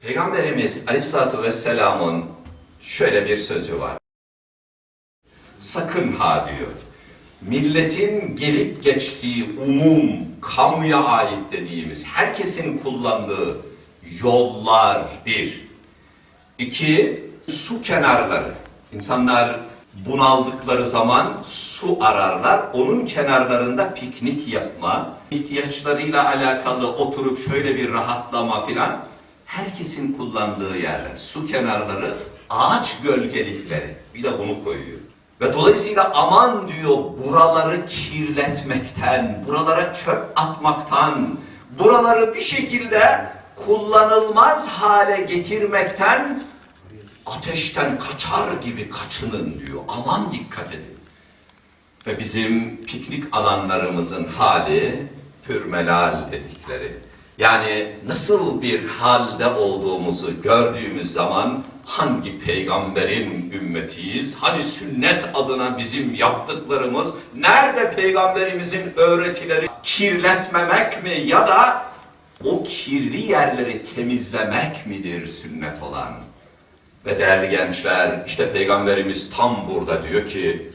Peygamberimiz Aleyhisselatü Vesselam'ın şöyle bir sözü var. Sakın ha diyor. Milletin gelip geçtiği umum, kamuya ait dediğimiz, herkesin kullandığı yollar bir. İki, su kenarları. İnsanlar bunaldıkları zaman su ararlar. Onun kenarlarında piknik yapma, ihtiyaçlarıyla alakalı oturup şöyle bir rahatlama filan. Herkesin kullandığı yerler. Su kenarları, ağaç gölgelikleri. Bir de bunu koyuyor. Ve dolayısıyla aman diyor buraları kirletmekten, buralara çöp atmaktan, buraları bir şekilde kullanılmaz hale getirmekten ateşten kaçar gibi kaçının diyor. Aman dikkat edin. Ve bizim piknik alanlarımızın hali pürmelal dedikleri. Yani nasıl bir halde olduğumuzu gördüğümüz zaman hangi peygamberin ümmetiyiz? Hani sünnet adına bizim yaptıklarımız? Nerede peygamberimizin öğretileri? Kirletmemek mi ya da o kirli yerleri temizlemek midir sünnet olan? Ve değerli gençler, işte Peygamberimiz tam burada diyor ki,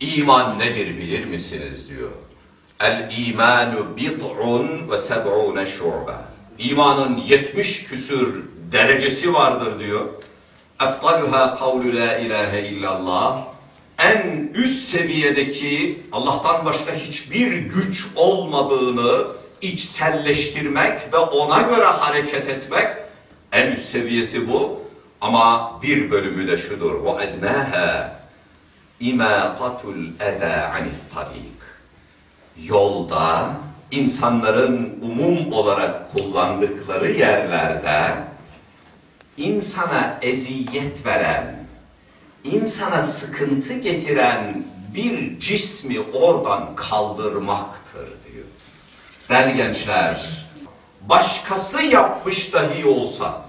iman nedir bilir misiniz diyor. El imanu bid'un ve seb'une şu'be. İmanın yetmiş küsür derecesi vardır diyor. Eftaluha kavlu la ilahe illallah. En üst seviyedeki Allah'tan başka hiçbir güç olmadığını içselleştirmek ve ona göre hareket etmek en üst seviyesi bu. Ama bir bölümü de şudur. Ve ednâhe imâtatul edâ anit tarik. Yolda insanların umum olarak kullandıkları yerlerde insana eziyet veren, insana sıkıntı getiren bir cismi oradan kaldırmaktır diyor. Değerli gençler, başkası yapmış dahi olsa,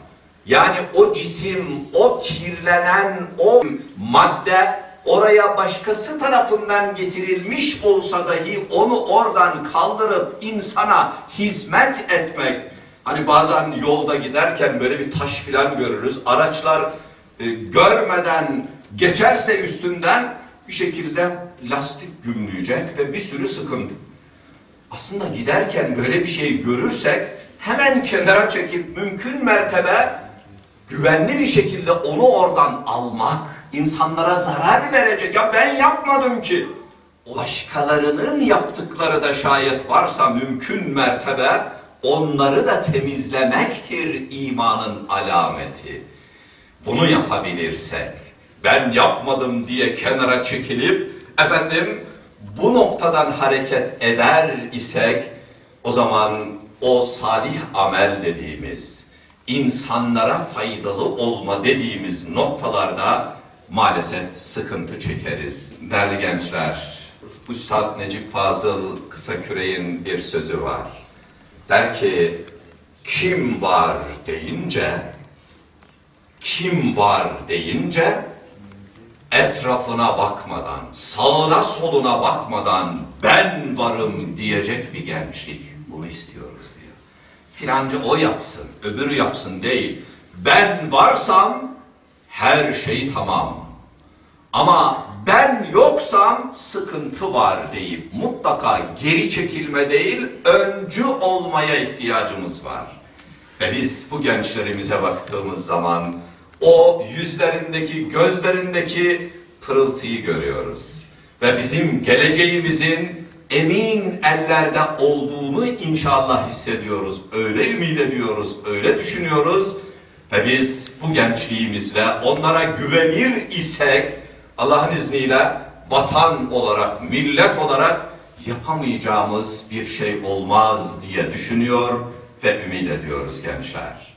yani o cisim, o kirlenen, o madde oraya başkası tarafından getirilmiş olsa dahi onu oradan kaldırıp insana hizmet etmek. Hani bazen yolda giderken böyle bir taş filan görürüz. Araçlar e, görmeden geçerse üstünden bir şekilde lastik gümleyecek ve bir sürü sıkıntı. Aslında giderken böyle bir şey görürsek hemen kenara çekip mümkün mertebe güvenli bir şekilde onu oradan almak, insanlara zarar verecek. Ya ben yapmadım ki. Başkalarının yaptıkları da şayet varsa mümkün mertebe onları da temizlemektir imanın alameti. Bunu yapabilirsek, ben yapmadım diye kenara çekilip, efendim bu noktadan hareket eder isek, o zaman o salih amel dediğimiz, insanlara faydalı olma dediğimiz noktalarda maalesef sıkıntı çekeriz. Değerli gençler, Üstad Necip Fazıl Kısaküre'nin bir sözü var. Der ki, kim var deyince, kim var deyince, etrafına bakmadan, sağına soluna bakmadan ben varım diyecek bir gençlik. Bunu istiyoruz diyor. Filanca o yapsın, öbürü yapsın değil. Ben varsam her şey tamam. Ama ben yoksam sıkıntı var deyip mutlaka geri çekilme değil, öncü olmaya ihtiyacımız var. Ve biz bu gençlerimize baktığımız zaman o yüzlerindeki, gözlerindeki pırıltıyı görüyoruz. Ve bizim geleceğimizin emin ellerde olduğunu inşallah hissediyoruz. Öyle ümit ediyoruz, öyle düşünüyoruz. Ve biz bu gençliğimizle onlara güvenir isek Allah'ın izniyle vatan olarak, millet olarak yapamayacağımız bir şey olmaz diye düşünüyor ve ümit ediyoruz gençler.